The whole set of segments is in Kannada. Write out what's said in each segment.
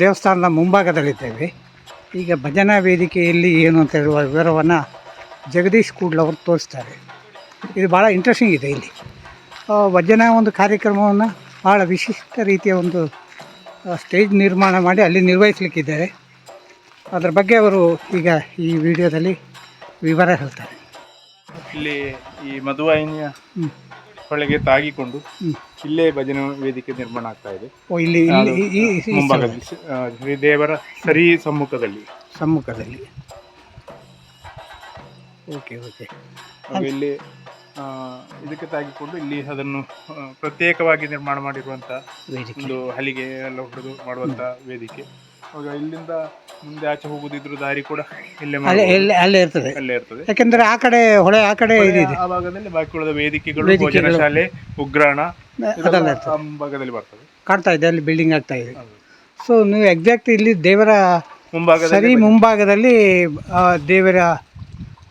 ದೇವಸ್ಥಾನದ ಮುಂಭಾಗದಲ್ಲಿದ್ದೇವೆ. ಈಗ ಭಜನಾ ವೇದಿಕೆಯಲ್ಲಿ ಏನು ಅಂತ ಹೇಳುವ ವಿವರವನ್ನು ಜಗದೀಶ್ ಕೂಡ್ಲ ಅವರು ತೋರಿಸ್ತಾರೆ. ಇದು ಭಾಳ ಇಂಟ್ರೆಸ್ಟಿಂಗ್ ಇದೆ ಇಲ್ಲಿ. ಭಜನಾ ಒಂದು ಕಾರ್ಯಕ್ರಮವನ್ನು ಭಾಳ ವಿಶಿಷ್ಟ ರೀತಿಯ ಒಂದು ಸ್ಟೇಜ್ ನಿರ್ಮಾಣ ಮಾಡಿ ಅಲ್ಲಿ ನಿರ್ವಹಿಸಲಿಕ್ಕಿದ್ದಾರೆ. ಅದರ ಬಗ್ಗೆ ಅವರು ಈಗ ಈ ವಿಡಿಯೋದಲ್ಲಿ ವಿವರ ಹೇಳ್ತಾರೆ. ಇಲ್ಲಿ ಈ ಮಧುವಾಹಿನಿಯ ಹೊಳೆಗೆ ತಾಗಿಕೊಂಡು ಇಲ್ಲೇ ಭಜನೆ ವೇದಿಕೆ ನಿರ್ಮಾಣ ಆಗ್ತಾ ಇದೆ. ಓ ಇಲ್ಲಿ ಇಲ್ಲಿ ಈ- ಈ- ಈ ಮುಂಭಾಗದಲ್ಲಿ ಆ, ಶ್ರೀ ದೇವರ ಸರಿ ಸಮ್ಮುಖದಲ್ಲಿ. ಸಮ್ಮುಖದಲ್ಲಿ. Okay okay. ಹಾಗೂ ಇಲ್ಲಿ ಆ, ಇದಕ್ಕೆ ತಾಗಿಕೊಂಡು ಇಲ್ಲಿ ಅದನ್ನು ಆ, ಪ್ರತ್ಯೇಕವಾಗಿ ನಿರ್ಮಾಣ ಮಾಡಿರುವಂತಹ ವೇದಿಕೆ. ಒಂದು ಹಲಿಗೆ ಎಲ್ಲ ಹೊಡೆದು ಮಾಡುವಂತಹ ವೇದಿಕೆ. ಆಗ ಇಲ್ಲಿಂದ ಮುಂದೆ ಆಚೆ ಹೋಗುದಿದ್ರು ದಾರಿ ಕೂಡ ಇಲ್ಲೇ ಅಲ್ಲೇ ಮಾಡ್ಬೋದು. ಅಲ್ಲೇ ಅಲ್ಲೇ ಇರ್ತದೆ. ಅಲ್ಲೇ ಇರ್ತದೆ. ಯಾಕೆಂದರೆ ಆ ಕಡೆ ಹೊಳೆ ಆ ಕಡೆ ಇದೆ ಆ ಭಾಗದಲ್ಲಿ ಬಾಕಿ ಉಳಿದ ವೇದಿಕೆಗಳು. ಭೋಜನ ಶಾಲೆ ಉಗ್ರಾಣ ಅದೆಲ್ಲ ಇದೆಲ್ಲ ಆ ಭಾಗದಲ್ಲಿ ಬರ್ತದೆ. ಕಾಣ್ತಾ ಇದೆ ಅಲ್ಲಿ ಬಿಲ್ಡಿಂಗ್ ಆಗ್ತಾ ಇದೆ. ಸೊ ನೀವು ಎಕ್ಸಾಕ್ಟ್ ಇಲ್ಲಿ ದೇವರ ಮುಂಭಾಗದಲ್ಲಿ ಸರಿ ಮುಂಭಾಗದಲ್ಲಿ ಆ, ದೇವರ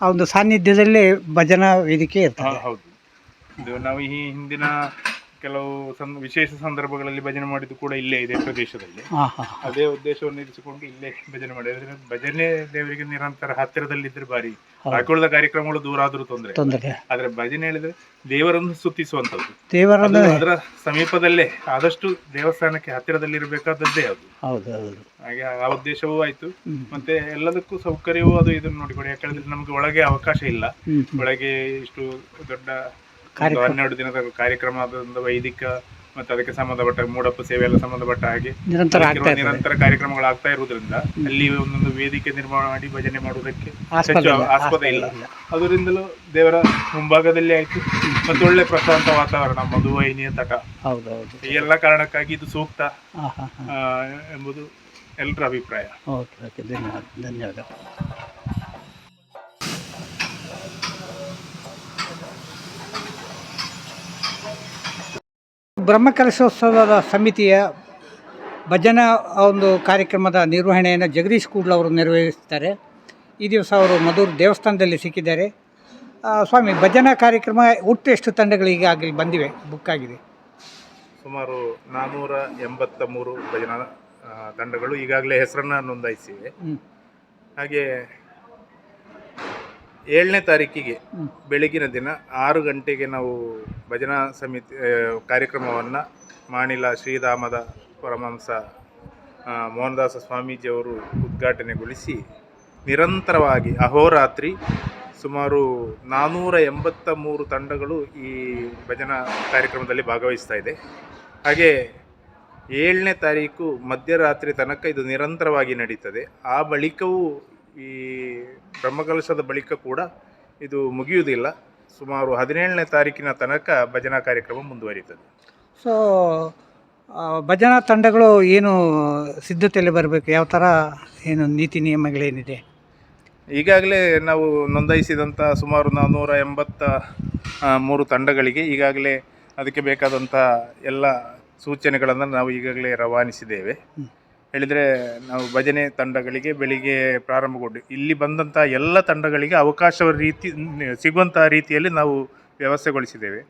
ಆ ಒಂದು ಸಾನ್ನಿಧ್ಯದಲ್ಲಿ ಭಜನಾ ವೇದಿಕೆ ಹಾ, ಇರ್ತದೆ ಹೌದು. ಇದು ನಾವು ಈ ಹಿಂದಿನ ಕೆಲವು ಸಂ- ವಿಶೇಷ ಸಂದರ್ಭಗಳಲ್ಲಿ ಭಜನೆ ಮಾಡಿದ್ದು ಕೂಡ ಇಲ್ಲೇ ಇದೆ ಪ್ರದೇಶದಲ್ಲಿ. ಹಾಂ ಹಾಂ ಅದೇ ಉದ್ದೇಶವನ್ನು ಇರಿಸಿಕೊಂಡು ಇಲ್ಲೇ ಭಜನೆ ಮಾಡಿ ಭಜನೆ ದೇವರಿಗೆ ನಿರಂತರ ಹತ್ತಿರದಲ್ಲಿದ್ರೆ ಬಾರಿ ಹಾಕೊಳ್ಳದ ಕಾರ್ಯಕ್ರಮಗಳು ದೂರ ಆದ್ರೂ ತೊಂದರೆ ತೊಂದರೆ ಆದ್ರೆ ಭಜನೆ ಹೇಳಿದ್ರೆ ದೇವರನ್ನು ಸ್ತುತಿಸುವಂತದ್ದು ದೇವರನ್ನು ಅದು ಅದರ ಸಮೀಪದಲ್ಲೇ ಆದಷ್ಟು ದೇವಸ್ಥಾನಕ್ಕೆ ಹತ್ತಿರದಲ್ಲಿ ಹತ್ತಿರದಲ್ಲಿರಬೇಕಾದದ್ದೇ ಅದು. ಹೌದು ಹೌದು. ಹಾಗೆ ಆ ಉದ್ದೇಶವೂ ಆಯ್ತು. ಹ್ಮ್. ಮತ್ತೆ ಎಲ್ಲದಕ್ಕೂ ಸೌಕರ್ಯವೂ ಅದು ಇದನ್ನು ನೋಡಿಕೊಳ್ಳಿ ಯಾಕಂದ್ರೆ ನಮ್ಗೆ ಒಳಗೆ ಅವಕಾಶ ಇಲ್ಲ. ಹ್ಮ್ ಹ್ಮ್. ಒಳಗೆ ಇಷ್ಟು ದೊಡ್ಡ ಒಂದು ಹನ್ನೆರಡು ದಿನದ ಕಾರ್ಯಕ್ರಮ ವೈದಿಕ ಮತ್ತೆ ಅದಕ್ಕೆ ಸಂಬಂಧಪಟ್ಟ ಮೂಡಪ್ಪ ಸೇವೆ ಎಲ್ಲ ಸಂಬಂಧಪಟ್ಟ ಹಾಗೆ ನಿರಂತರ ಆಗ್ತಾ ಇರ್ತದೆ ನಿರಂತರ ಕಾರ್ಯಕ್ರಮಗಳು ಆಗ್ತಾ ಇರುವುದರಿಂದ ಅಲ್ಲಿ ಒಂದೊಂದು ವೇದಿಕೆ ನಿರ್ಮಾಣ ಮಾಡಿ ಭಜನೆ ಮಾಡುವುದಕ್ಕೆ ಆಸ್ಪದ ಹೆಚ್ಚು ಇಲ್ಲ, ಆಸ್ಪದ ಇಲ್ಲ. ಇಲ್ಲ. ಅದರಿಂದಲೂ ದೇವರ ಮುಂಭಾಗದಲ್ಲಿ ಆಯ್ತು. ಮತ್ತೆ ಒಳ್ಳೆ ಪ್ರಶಾಂತ ವಾತಾವರಣ ಮಧುವಾಹಿನಿಯ ತಟ ಹೌದು ಹೌದು ಈ ಎಲ್ಲ ಕಾರಣಕ್ಕಾಗಿ ಇದು ಸೂಕ್ತ ಹಾಂ ಹಾಂ ಹಾಂ ಆ, ಎಂಬುದು ಎಲ್ಲರ ಅಭಿಪ್ರಾಯ. Okay okay. ಧನ್ಯವಾದ ಧನ್ಯವಾದ. ಬ್ರಹ್ಮಕಲಶೋತ್ಸವದ ಸಮಿತಿಯ ಭಜನಾ ಒಂದು ಕಾರ್ಯಕ್ರಮದ ನಿರ್ವಹಣೆಯನ್ನು ಜಗದೀಶ್ ಕೂಡ್ಲ ಅವರು ನಿರ್ವಹಿಸ್ತಾರೆ. ಈ ದಿವಸ ಅವರು ಮಧುರ್ ದೇವಸ್ಥಾನದಲ್ಲಿ ಸಿಕ್ಕಿದ್ದಾರೆ. ಸ್ವಾಮಿ ಭಜನಾ ಕಾರ್ಯಕ್ರಮ ಒಟ್ಟು ಎಷ್ಟು ತಂಡಗಳು ಈಗಾಗಲೇ ಬಂದಿವೆ ಬುಕ್ ಆಗಿದೆ? ಸುಮಾರು ನಾನ್ನೂರ ಎಂಬತ್ತ ಮೂರು ಭಜನಾ ತಂಡಗಳು ಈಗಾಗಲೇ ಹೆಸರನ್ನು ನೋಂದಾಯಿಸಿವೆ. ಹಾಗೆ ಏಳನೇ ತಾರೀಕಿಗೆ. ಬೆಳಗಿನ ದಿನ ಆರು ಗಂಟೆಗೆ ನಾವು ಭಜನಾ ಸಮಿತಿ ಕಾರ್ಯಕ್ರಮವನ್ನು ಮಾಣಿಲ ಶ್ರೀಧಾಮದ ಪರಮಹಂಸ ಆ, ಮೋಹನದಾಸ ಸ್ವಾಮೀಜಿಯವರು ಉದ್ಘಾಟನೆಗೊಳಿಸಿ ನಿರಂತರವಾಗಿ ಅಹೋರಾತ್ರಿ ಸುಮಾರು ನಾನ್ನೂರ ಎಂಬತ್ತ ಮೂರು ತಂಡಗಳು ಈ ಭಜನಾ ಕಾರ್ಯಕ್ರಮದಲ್ಲಿ ಭಾಗವಹಿಸ್ತಾ ಇದೆ ಹಾಗೆ ಏಳನೇ ತಾರೀಕು ಮಧ್ಯರಾತ್ರಿ ತನಕ ಇದು ನಿರಂತರವಾಗಿ ನಡೀತದೆ ಆ ಬಳಿಕವೂ ಈ ಬ್ರಹ್ಮಕಲಶದ ಬಳಿಕ ಕೂಡ ಇದು ಮುಗಿಯುವುದಿಲ್ಲ. ಸುಮಾರು ಹದಿನೇಳನೇ ತಾರೀಕಿನ ತನಕ ಭಜನಾ ಕಾರ್ಯಕ್ರಮ ಮುಂದುವರಿಯುತ್ತದೆ. ಸೊ ಭಜನಾ ತಂಡಗಳು ಏನು ಸಿದ್ಧತೆಯಲ್ಲಿ ಬರಬೇಕು? ಯಾವ ಥರ ಏನು ನೀತಿ ನಿಯಮಗಳೇನಿದೆ? ಈಗಾಗಲೇ ನಾವು ನೋಂದಾಯಿಸಿದಂಥ ಸುಮಾರು ನಾನ್ನೂರ ಎಂಬತ್ತ ಮೂರು ತಂಡಗಳಿಗೆ ಈಗಾಗಲೇ ಅದಕ್ಕೆ ಬೇಕಾದಂಥ ಎಲ್ಲ ಸೂಚನೆಗಳನ್ನು ನಾವು ಈಗಾಗಲೇ ರವಾನಿಸಿದ್ದೇವೆ. ಹೇಳಿದರೆ ನಾವು ಭಜನೆ ತಂಡಗಳಿಗೆ ಬೆಳಿಗ್ಗೆ ಪ್ರಾರಂಭಗೊಂಡು ಇಲ್ಲಿ ಬಂದಂಥ ಎಲ್ಲ ತಂಡಗಳಿಗೆ ಅವಕಾಶ ರೀತಿ ಸಿಗುವಂಥ ರೀತಿಯಲ್ಲಿ ನಾವು ವ್ಯವಸ್ಥೆಗೊಳಿಸಿದ್ದೇವೆ.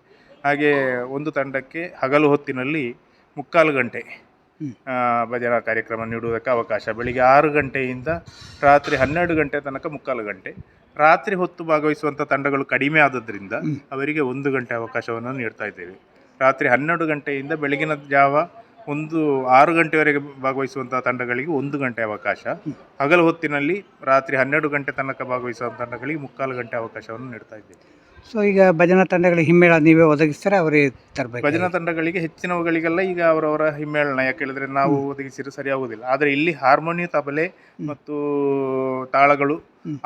ಹಾಗೆ ಒಂದು ತಂಡಕ್ಕೆ ಹಗಲು ಹೊತ್ತಿನಲ್ಲಿ ಮುಕ್ಕಾಲು ಗಂಟೆ ಭಜನಾ ಕಾರ್ಯಕ್ರಮ ನೀಡುವುದಕ್ಕೆ ಅವಕಾಶ. ಬೆಳಿಗ್ಗೆ ಆರು ಗಂಟೆಯಿಂದ ರಾತ್ರಿ ಹನ್ನೆರಡು ಗಂಟೆ ತನಕ ಮುಕ್ಕಾಲು ಗಂಟೆ. ರಾತ್ರಿ ಹೊತ್ತು ಭಾಗವಹಿಸುವಂಥ ತಂಡಗಳು ಕಡಿಮೆ ಆದದ್ರಿಂದ ಅವರಿಗೆ ಒಂದು ಗಂಟೆ ಅವಕಾಶವನ್ನು ನೀಡ್ತಾ ಇದ್ದೇವೆ. ರಾತ್ರಿ ಹನ್ನೆರಡು ಗಂಟೆಯಿಂದ ಬೆಳಗಿನ ಜಾವ ಒಂದು ಆರು ಗಂಟೆವರೆಗೆ ಭಾಗವಹಿಸುವಂತಹ ತಂಡಗಳಿಗೆ ಒಂದು ಗಂಟೆ ಅವಕಾಶ. ಹಗಲು ಹೊತ್ತಿನಲ್ಲಿ ರಾತ್ರಿ ಹನ್ನೆರಡು ಗಂಟೆ ತನಕ ಭಾಗವಹಿಸುವ ತಂಡಗಳಿಗೆ ಮುಕ್ಕಾಲು ಗಂಟೆ ಅವಕಾಶವನ್ನು ನೀಡ್ತಾ ಇದ್ದೇವೆ. ಸೊ ಈಗ ಭಜನಾ ತಂಡಗಳಿಗೆ ಹಿಮ್ಮೇಳ ನೀವೇ ಒದಗಿಸ್ತಾರೆ ಅವರೇ ತರಬೇಕು. ಭಜನಾ ತಂಡಗಳಿಗೆ ಹೆಚ್ಚಿನವುಗಳಿಗೆಲ್ಲ ಈಗ ಅವರವರ ಹಿಮ್ಮೇಳನ ಯಾಕೆ ಹೇಳಿದ್ರೆ ನಾವು ಒದಗಿಸಿದ್ರೆ ಸರಿಯಾಗುವುದಿಲ್ಲ. ಆದರೆ ಇಲ್ಲಿ ಹಾರ್ಮೋನಿಯಂ ತಬಲೆ ಮತ್ತು ತಾಳಗಳು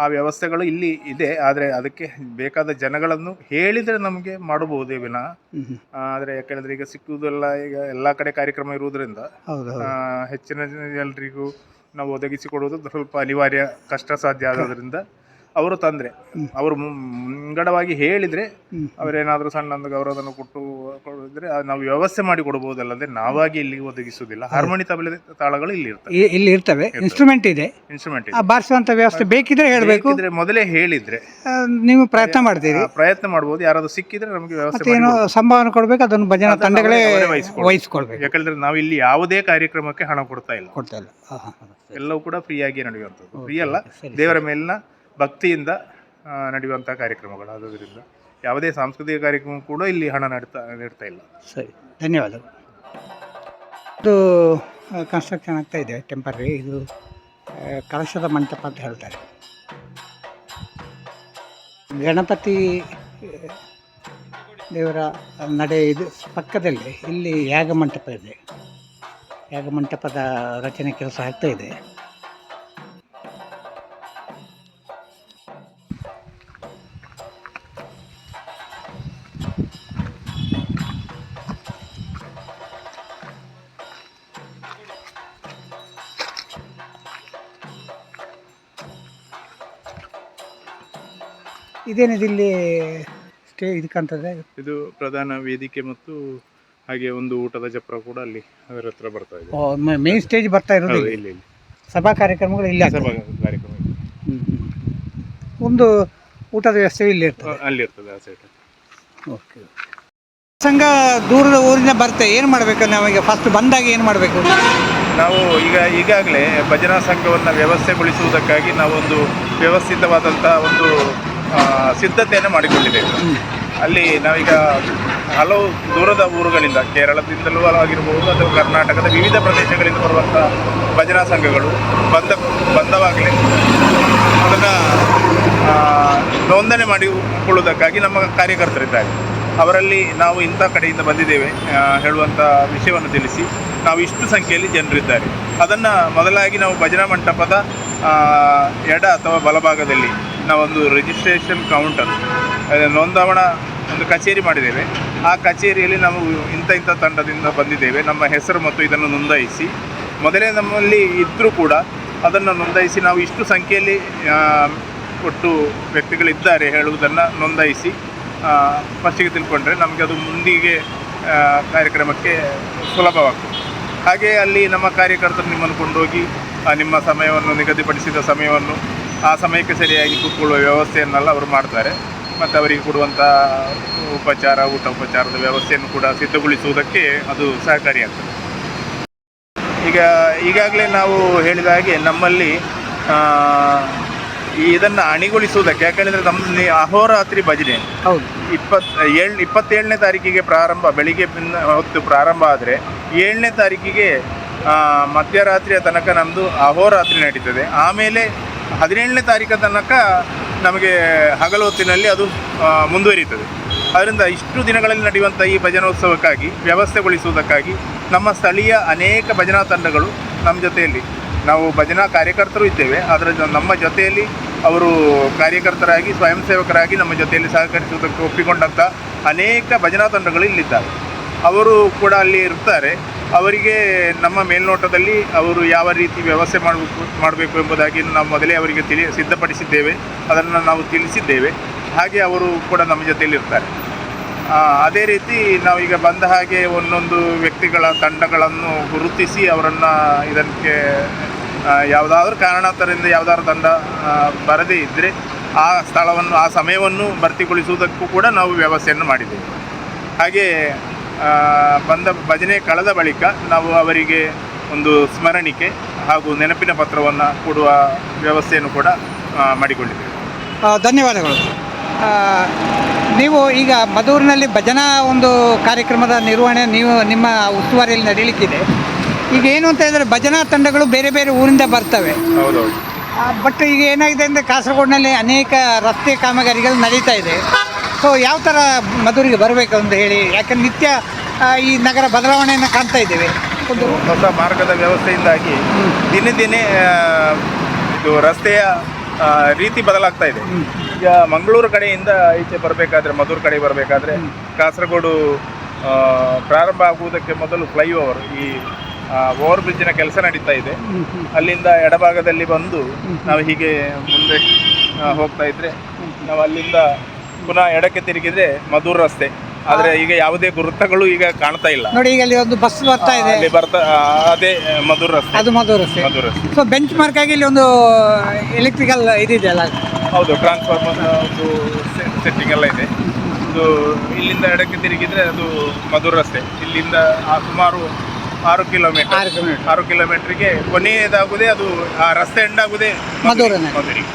ಆ ವ್ಯವಸ್ಥೆಗಳು ಇಲ್ಲಿ ಇದೆ. ಆದರೆ ಅದಕ್ಕೆ ಬೇಕಾದ ಜನಗಳನ್ನು ಹೇಳಿದರೆ ನಮಗೆ ಮಾಡಬಹುದೇ ವಿನ. ಆದ್ರೆ ಹೇಳಿದ್ರೆ ಈಗ ಸಿಕ್ಕುವುದೆಲ್ಲ ಈಗ ಎಲ್ಲ ಕಡೆ ಕಾರ್ಯಕ್ರಮ ಇರುವುದರಿಂದ ಹೆಚ್ಚಿನ ಜನರಿಗೂ ನಾವು ಒದಗಿಸಿಕೊಡುವುದು ಸ್ವಲ್ಪ ಅನಿವಾರ್ಯ ಕಷ್ಟ ಸಾಧ್ಯ ಆಗೋದ್ರಿಂದ ಅವರು ತಂದರೆ. ಅವರು ಮುಂಗಡವಾಗಿ ಹೇಳಿದರೆ. ಅವರೇನಾದರೂ ಸಣ್ಣ ಒಂದು ಗೌರವವನ್ನು ಕೊಟ್ಟು ಕೊಡಿದ್ರೆ ನಾವು ವ್ಯವಸ್ಥೆ ಮಾಡಿ ಕೊಡಬಹುದಲ್ಲದೆ ನಾವಾಗಿ ಇಲ್ಲಿ ಒದಗಿಸುವುದಿಲ್ಲ. ಹಾರ್ಮೋನಿ ತಬಲೆ ತಾಳಗಳು ಇಲ್ಲಿ ಇರ್ತವೆ. ಇಲ್ಲಿ ಇರ್ತವೆ. ಇನ್ಸ್ಟ್ರೂಮೆಂಟ್ ಇದೆ. ಇನ್ಸ್ಟ್ರೂಮೆಂಟ್ ಆ ಬಾರಿಸುವಂಥ ವ್ಯವಸ್ಥೆ ಬೇಕಿದ್ರೆ ಹೇಳಬೇಕು. ಮೊದಲೇ ಹೇಳಿದ್ರೆ ನೀವು ಪ್ರಯತ್ನ ಮಾಡ್ತೀರಿ. ಪ್ರಯತ್ನ ಮಾಡಬಹುದು ಯಾರಾದರೂ ಸಿಕ್ಕಿದ್ರೆ ನಮಗೆ ವ್ಯವಸ್ಥೆ ಏನೋ ಸಂಭಾವನೆ ಕೊಡಬೇಕು. ಅದನ್ನು ಭಜನಾ ತಂಡಗಳೇ ವಹಿಸ್ಕೊಳ್ಬೇಕು. ಯಾಕಂದ್ರೆ ನಾವು ಇಲ್ಲಿ ಯಾವುದೇ ಕಾರ್ಯಕ್ರಮಕ್ಕೆ ಹಣ ಕೊಡ್ತಾ ಇಲ್ಲ. ಕೊಡ್ತಾ ಇಲ್ಲ. ಎಲ್ಲವೂ ಕೂಡ ಫ್ರೀಯಾಗಿ ನಡೆಯುವಂಥದ್ದು. ಫ್ರೀ ಅಲ್ಲ. ದೇವರ ಮೇಲಿನ ಭಕ್ತಿಯಿಂದ ನಡೆಯುವಂಥ ಕಾರ್ಯಕ್ರಮಗಳು. ಆದ್ದರಿಂದ ಯಾವುದೇ ಸಾಂಸ್ಕೃತಿಕ ಕಾರ್ಯಕ್ರಮ ಕೂಡ ಇಲ್ಲಿ ಹಣ ನಡ್ತಾ, ನೀಡ್ತಾ ಇಲ್ಲ. ಸರಿ. ಧನ್ಯವಾದಗಳು. ಇದು ಕನ್ಸ್ಟ್ರಕ್ಷನ್ ಆಗ್ತಾ ಇದೆ ಟೆಂಪರರಿ ಇದು ಕಲಶದ ಮಂಟಪ ಅಂತ ಹೇಳ್ತಾರೆ. ಗಣಪತಿ ದೇವರ ನಡೆ ಇದು ಪಕ್ಕದಲ್ಲಿ ಇಲ್ಲಿ ಯಾಗ ಮಂಟಪ ಇದೆ. ಯಾಗ ಮಂಟಪದ ರಚನೆ ಕೆಲಸ ಆಗ್ತಾ ಇದೆ. ಇದೇನಿದೆ ಇಲ್ಲಿ ಸ್ಟೇ ಇದಕ್ಕಂತದೆ ಇದು ಪ್ರಧಾನ ವೇದಿಕೆ ಮತ್ತು ಹಾಗೆ ಒಂದು ಊಟದ ಚಪ್ರ ಕೂಡ ಅಲ್ಲಿ ಅದರ ಹತ್ರ ಬರ್ತಾ ಇದೆ ಮೇನ್ ಸ್ಟೇಜ್ ಬರ್ತಾ ಇರೋದು ಹೌದು, ಇಲ್ಲಿ. ಇಲ್ಲಿ ಇಲ್ಲಿ ಸಭಾ ಕಾರ್ಯಕ್ರಮಗಳು ಇಲ್ಲಿ. ಸಭಾ ಕಾರ್ಯಕ್ರಮ ಇಲ್ಲಿ. ಹ್ಮ್, ಹ್ಮ್. ಒಂದು ಊಟದ ವ್ಯವಸ್ಥೆ ಇಲ್ಲಿ ಇರ್ತದೆ ಅಲ್ಲಿ ಇರ್ತದೆ ಆ ಸೈಡ್ ಓಕೆ ಸಂಘ ದೂರದ ಊರಿಂದ ಬರ್ತೆ ಏನು ಮಾಡಬೇಕು ನಾವೀಗ ಫಸ್ಟ್ ಬಂದಾಗ ಏನು ಮಾಡಬೇಕು ನಾವು ಈಗ ಈಗಾಗಲೇ ಭಜನಾ ಸಂಘವನ್ನು ವ್ಯವಸ್ಥೆಗೊಳಿಸುವುದಕ್ಕಾಗಿ ನಾವೊಂದು ವ್ಯವಸ್ಥಿತವಾದಂಥ ಒಂದು ಸಿದ್ಧತೆಯನ್ನು ಮಾಡಿಕೊಂಡಿದ್ದೇವೆ. ಅಲ್ಲಿ ನಾವೀಗ ಹಲವು ದೂರದ ಊರುಗಳಿಂದ ಕೇರಳದಿಂದಲೂ ಆಗಿರಬಹುದು ಅಥವಾ ಕರ್ನಾಟಕದ ವಿವಿಧ ಪ್ರದೇಶಗಳಿಂದ ಬರುವಂಥ ಭಜನಾ ಸಂಘಗಳು ಬಂದ ಬಂದವಾಗಲೇ ಅದನ್ನು ನೋಂದಣಿ ಮಾಡಿಕೊಳ್ಳುವುದಕ್ಕಾಗಿ ನಮ್ಮ ಕಾರ್ಯಕರ್ತರಿದ್ದಾರೆ ಅವರಲ್ಲಿ ನಾವು ಇಂಥ ಕಡೆಯಿಂದ ಬಂದಿದ್ದೇವೆ ಹೇಳುವಂಥ ವಿಷಯವನ್ನು ತಿಳಿಸಿ. ನಾವು ಇಷ್ಟು ಸಂಖ್ಯೆಯಲ್ಲಿ ಜನರಿದ್ದಾರೆ ಅದನ್ನು ಮೊದಲಾಗಿ ನಾವು ಭಜನಾ ಮಂಟಪದ ಎಡ ಅಥವಾ ಬಲಭಾಗದಲ್ಲಿ ನಾವೊಂದು ರಿಜಿಸ್ಟ್ರೇಷನ್ ಕೌಂಟರ್ ಅದೇ ನೋಂದಾವಣಾ ಒಂದು ಕಚೇರಿ ಮಾಡಿದ್ದೇವೆ. ಆ ಕಚೇರಿಯಲ್ಲಿ ನಾವು ಇಂಥ ಇಂಥ ತಂಡದಿಂದ ಬಂದಿದ್ದೇವೆ. ನಮ್ಮ ಹೆಸರು ಮತ್ತು ಇದನ್ನು ನೋಂದಾಯಿಸಿ. ಮೊದಲೇ ನಮ್ಮಲ್ಲಿ ಇದ್ದರೂ ಕೂಡ ಅದನ್ನು ನೋಂದಾಯಿಸಿ ನಾವು ಇಷ್ಟು ಸಂಖ್ಯೆಯಲ್ಲಿ ಒಟ್ಟು ವ್ಯಕ್ತಿಗಳಿದ್ದಾರೆ ಹೇಳುವುದನ್ನು ನೋಂದಾಯಿಸಿ ಫಸ್ಟಿಗೆ ತಿಳ್ಕೊಂಡ್ರೆ ನಮಗೆ ಅದು ಮುಂದಿಗೆ ಕಾರ್ಯಕ್ರಮಕ್ಕೆ ಸುಲಭವಾಗ್ತದೆ. ಹಾಗೆ ಅಲ್ಲಿ ನಮ್ಮ ಕಾರ್ಯಕರ್ತರು ನಿಮ್ಮನ್ನು ಕೊಂಡೋಗಿ ನಿಮ್ಮ ಸಮಯವನ್ನು ನಿಗದಿಪಡಿಸಿದ ಸಮಯವನ್ನು ಆ ಸಮಯಕ್ಕೆ ಸರಿಯಾಗಿ ಕೂತ್ಕೊಳ್ಳುವ ವ್ಯವಸ್ಥೆಯನ್ನೆಲ್ಲ ಅವರು ಮಾಡ್ತಾರೆ. ಮತ್ತು ಅವರಿಗೆ ಕೊಡುವಂಥ ಉಪಚಾರ ಊಟ ಉಪಚಾರದ ವ್ಯವಸ್ಥೆಯನ್ನು ಕೂಡ ಸಿದ್ಧಗೊಳಿಸುವುದಕ್ಕೆ ಅದು ಸಹಕಾರಿಯಾಗ್ತದೆ ಈಗ ಈಗಾಗಲೇ ನಾವು ಹೇಳಿದ ಹಾಗೆ ನಮ್ಮಲ್ಲಿ ಇದನ್ನು ಅಣಿಗೊಳಿಸುವುದಕ್ಕೆ ಯಾಕಂದರೆ ನಮ್ಮಲ್ಲಿ ಅಹೋರಾತ್ರಿ ಭಜನೆ. ಹೌದು. ಇಪ್ಪತ್ ಏಳ್ ಇಪ್ಪತ್ತೇಳನೇ ತಾರೀಕಿಗೆ ಪ್ರಾರಂಭ ಬೆಳಿಗ್ಗೆ ಹೊತ್ತು ಪ್ರಾರಂಭ ಆದರೆ ಏಳನೇ ತಾರೀಕಿಗೆ ಮಧ್ಯರಾತ್ರಿಯ ತನಕ ನಮ್ಮದು ಅಹೋರಾತ್ರಿ ನಡೀತದೆ. ಆಮೇಲೆ ಹದಿನೇಳನೇ ತಾರೀಕು ತನಕ ನಮಗೆ ಹಗಲು ಹೊತ್ತಿನಲ್ಲಿ ಅದು ಮುಂದುವರಿಯುತ್ತದೆ. ಅದರಿಂದ ಇಷ್ಟು ದಿನಗಳಲ್ಲಿ ನಡೆಯುವಂಥ ಈ ಭಜನೋತ್ಸವಕ್ಕಾಗಿ, ವ್ಯವಸ್ಥೆಗೊಳಿಸುವುದಕ್ಕಾಗಿ ನಮ್ಮ ಸ್ಥಳೀಯ ಅನೇಕ ಭಜನಾ ತಂಡಗಳು ನಮ್ಮ ಜೊತೆಯಲ್ಲಿ. ನಾವು ಭಜನಾ ಕಾರ್ಯಕರ್ತರು ಇದ್ದೇವೆ. ಅದರ ನಮ್ಮ ಜೊತೆಯಲ್ಲಿ ಅವರು ಕಾರ್ಯಕರ್ತರಾಗಿ ಸ್ವಯಂ ಸೇವಕರಾಗಿ ನಮ್ಮ ಜೊತೆಯಲ್ಲಿ ಸಹಕರಿಸುವುದಕ್ಕೆ ಒಪ್ಪಿಕೊಂಡಂಥ ಅನೇಕ ಭಜನಾ ತಂಡಗಳು ಇಲ್ಲಿದ್ದಾರೆ. ಅವರು ಕೂಡ ಅಲ್ಲಿ ಇರ್ತಾರೆ ಅವರಿಗೆ ನಮ್ಮ ಮೇಲ್ನೋಟದಲ್ಲಿ ಅವರು ಯಾವ ರೀತಿ ವ್ಯವಸ್ಥೆ ಮಾಡಬೇಕು ಮಾಡಬೇಕು ಎಂಬುದಾಗಿ ನಾವು ಮೊದಲೇ ಅವರಿಗೆ ತಿಳಿ ಸಿದ್ಧಪಡಿಸಿದ್ದೇವೆ. ಅದನ್ನು ನಾವು ತಿಳಿಸಿದ್ದೇವೆ. ಹಾಗೆ ಅವರು ಕೂಡ ನಮ್ಮ ಜೊತೆಯಲ್ಲಿ ಇರ್ತಾರೆ ಆ, ಅದೇ ರೀತಿ ನಾವೀಗ ಬಂದ ಹಾಗೆ ಒಂದೊಂದು ವ್ಯಕ್ತಿಗಳ ತಂಡಗಳನ್ನು ಗುರುತಿಸಿ ಅವರನ್ನು ಇದಕ್ಕೆ ಯಾವುದಾದ್ರೂ ಕಾರಣಾಂತರದಿಂದ ಯಾವುದಾದ್ರು ತಂಡ ಬರದೇ ಇದ್ದರೆ ಆ ಸ್ಥಳವನ್ನು ಆ ಸಮಯವನ್ನು ಭರ್ತಿಗೊಳಿಸುವುದಕ್ಕೂ ಕೂಡ ನಾವು ವ್ಯವಸ್ಥೆಯನ್ನು ಮಾಡಿದ್ದೇವೆ. ಹಾಗೆ ಬಂದ ಭಜನೆ ಕಳೆದ ಬಳಿಕ ನಾವು ಅವರಿಗೆ ಒಂದು ಸ್ಮರಣಿಕೆ ಹಾಗೂ ನೆನಪಿನ ಪತ್ರವನ್ನು ಕೊಡುವ ವ್ಯವಸ್ಥೆಯನ್ನು ಕೂಡ ಮಾಡಿಕೊಂಡಿದ್ದೇವೆ. ಧನ್ಯವಾದಗಳು. ನೀವು ಈಗ ಮದೂರಿನಲ್ಲಿ ಭಜನಾ ಒಂದು ಕಾರ್ಯಕ್ರಮದ ನಿರ್ವಹಣೆ ನೀವು ನಿಮ್ಮ ಉಸ್ತುವಾರಿಯಲ್ಲಿ ನಡೀಲಿಕ್ಕಿದೆ. ಈಗ ಏನು ಅಂತ ಹೇಳಿದ್ರೆ ಭಜನಾ ತಂಡಗಳು ಬೇರೆ ಬೇರೆ ಊರಿಂದ ಬರ್ತವೆ. ಹೌದೌದು. ಬಟ್ ಈಗ ಏನಾಗಿದೆ ಅಂದರೆ ಕಾಸರಗೋಡಿನಲ್ಲಿ ಅನೇಕ ರಸ್ತೆ ಕಾಮಗಾರಿಗಳು ನಡೀತಾ ಇದೆ. ಸೊ ಯಾವ ಥರ ಮಧುರಿಗೆ ಬರಬೇಕು ಅಂತ ಹೇಳಿ ಯಾಕಂದ್ರೆ ನಿತ್ಯ ಈ ನಗರ ಬದಲಾವಣೆಯನ್ನು ಕಾಣ್ತಾ ಇದ್ದೇವೆ. ಒಂದು ಹೊಸ ಮಾರ್ಗದ ವ್ಯವಸ್ಥೆಯಿಂದಾಗಿ ದಿನೇ ದಿನೇ ಇದು ರಸ್ತೆಯ ರೀತಿ ಬದಲಾಗ್ತಾ ಇದೆ. ಈಗ ಮಂಗಳೂರು ಕಡೆಯಿಂದ ಈಚೆ ಬರಬೇಕಾದ್ರೆ ಮಧುರ್ ಕಡೆ ಬರಬೇಕಾದ್ರೆ ಕಾಸರಗೋಡು ಪ್ರಾರಂಭ ಆಗುವುದಕ್ಕೆ ಮೊದಲು ಫ್ಲೈಓವರ್ ಈ ಓವರ್ ಬ್ರಿಡ್ಜಿನ ಕೆಲಸ ನಡೀತಾ ಇದೆ. ಅಲ್ಲಿಂದ ಎಡಭಾಗದಲ್ಲಿ ಬಂದು ನಾವು ಹೀಗೆ ಮುಂದೆ ಹೋಗ್ತಾ ಇದ್ರೆ ನಾವು ಅಲ್ಲಿಂದ ಪುನಃ ಎಡಕ್ಕೆ ತಿರುಗಿದ್ರೆ ಮಧುರ್ ರಸ್ತೆ. ಆದ್ರೆ ಈಗ ಯಾವುದೇ ಗುರುತಗಳು ಈಗ ಕಾಣ್ತಾ ಇಲ್ಲ. ನೋಡಿ ಈಗ ಅಲ್ಲಿ ಒಂದು ಬಸ್ ಬರ್ತಾ ಇದೆ. ಅಲ್ಲಿ ಬರ್ತಾ ಅದೇ ಮಧುರ ರಸ್ತೆ. ಅದು ಮಧುರ ರಸ್ತೆ. ಮಧುರ ರಸ್ತೆ. ಸೊ ಬೆಂಚ್ ಮಾರ್ಕ್ ಆಗಿ ಇಲ್ಲಿ ಒಂದು ಎಲೆಕ್ಟ್ರಿಕಲ್ ಇದಿದೆಯಲ್ಲ ಹೌದು ಟ್ರಾನ್ಸ್ಫಾರ್ಮರ್ ಒಂದು ಸೆಟ್ಟಿಂಗ್ ಎಲ್ಲ ಇದೆ. ಇದು ಇಲ್ಲಿಂದ ಎಡಕ್ಕೆ ತಿರುಗಿದ್ರೆ ಅದು ಮಧುರ ರಸ್ತೆ. ಇಲ್ಲಿಂದ ಆ ಸುಮಾರು ಆರು ಕಿಲೋಮೀಟರ್ ಆರು ಕಿಲೋಮೀಟರ್ ಆರು ಕಿಲೋಮೀಟರ್ಗೆ ಕೊನೆಯದಾಗುದೇ ಅದು ಆ ರಸ್ತೆ ಎಂಡ್ ಆಗುದೇ ಮಧುರ. ಮಧುರಿಗೆ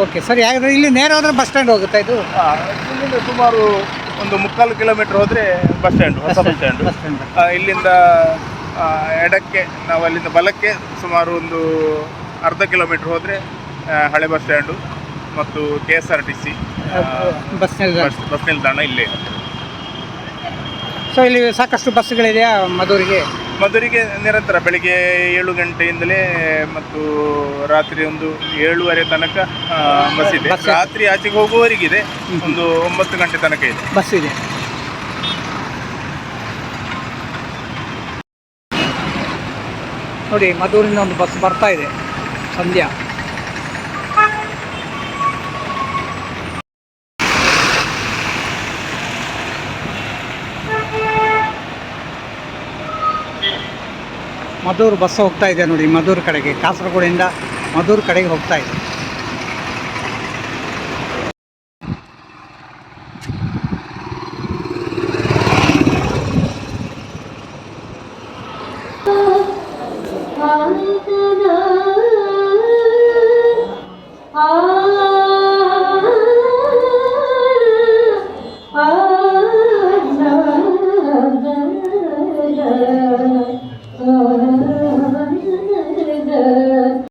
ಓಕೆ ಸರಿ ಹಾಗಾದರೆ ಇಲ್ಲಿ ನೇರ ಹೋದರೆ ಬಸ್ ಸ್ಟ್ಯಾಂಡ್ ಹೋಗುತ್ತಾ ಇದು? ಆ, ಇಲ್ಲಿಂದ ಸುಮಾರು ಒಂದು ಮುಕ್ಕಾಲು ಕಿಲೋಮೀಟರ್ ಹೋದರೆ ಬಸ್ ಸ್ಟ್ಯಾಂಡ್ ಹೊಸ ಬಸ್ ಸ್ಟ್ಯಾಂಡ್ ಬಸ್ ಸ್ಟ್ಯಾಂಡ್ ಇಲ್ಲಿಂದ ಆ, ಎಡಕ್ಕೆ ನಾವು ಅಲ್ಲಿಂದ ಬಲಕ್ಕೆ ಸುಮಾರು ಒಂದು ಅರ್ಧ ಕಿಲೋಮೀಟರ್ ಹೋದರೆ ಹಳೆ ಬಸ್ ಸ್ಟ್ಯಾಂಡು ಮತ್ತು K S R T C bus ನಿಲ್ದಾಣ. ಬಸ್ ಬಸ್ ನಿಲ್ದಾಣ ಇಲ್ಲೇ. ಸೊ ಇಲ್ಲಿ ಸಾಕಷ್ಟು ಬಸ್ಗಳಿದೆಯಾ ಮಧುರಿಗೆ ಮಧುರಿಗೆ ನಿರಂತರ ಬೆಳಿಗ್ಗೆ ಏಳು ಗಂಟೆಯಿಂದಲೇ ಮತ್ತು ರಾತ್ರಿ ಒಂದು ಏಳುವರೆ ತನಕ ಆ, ಬಸ್ ಇದೆ. ಬಸ್ ಇದೆ. ರಾತ್ರಿ ಆಚೆಗೆ ಹೋಗುವವರಿಗಿದೆ. ಒಂದು ಒಂಬತ್ತು ಗಂಟೆ ತನಕ ಇದೆ. ಬಸ್ ಇದೆ. ನೋಡಿ ಮಧುರಿನ ಒಂದು ಬಸ್ ಬರ್ತಾ ಇದೆ. ಸಂಧ್ಯಾ. ಮಧೂರು ಬಸ್ ಹೋಗ್ತಾ ಇದೆ ನೋಡಿ ಮಧೂರು ಕಡೆಗೆ. ಕಾಸರಗೋಡಿಂದ ಮಧೂರು ಕಡೆಗೆ ಹೋಗ್ತಾ ಇದೆ.